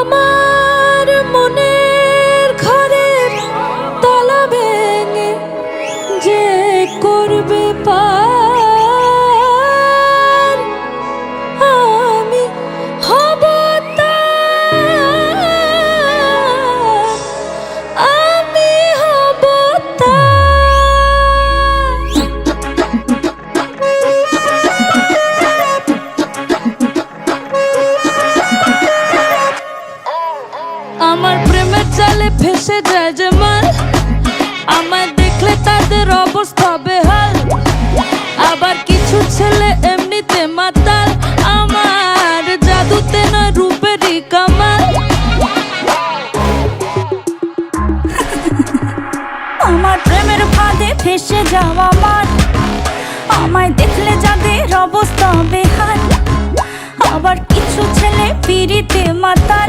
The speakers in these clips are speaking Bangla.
আমার আমার প্রেমের জালে ফেসে যায় যে মাল। আমায় দেখলে তাদের অবস্থা বেহাল। আবার কিছু ছেলে এমনিতে মাতাল। আমার জাদুতে নয় রূপেরই কামাল। আমার প্রেমের ফাঁদে ফেসে যাওয়া মার আমায় দেখলে যাদের অবস্থা বেহাল। আবার কিছু ছেলে পিড়িতে মাতাল।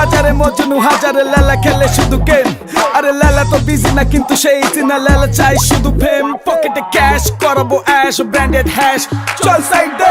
বাজারে মজনু, হাজারে লালা খেলে শুধু গেম আরে লালা তো বিজি না, কিন্তু সেই চিনা লালা চাই শুধু ফেম পকেটে ক্যাশ করাবো অ্যাশ ব্র্যান্ডেড হ্যাশ চল সাইডে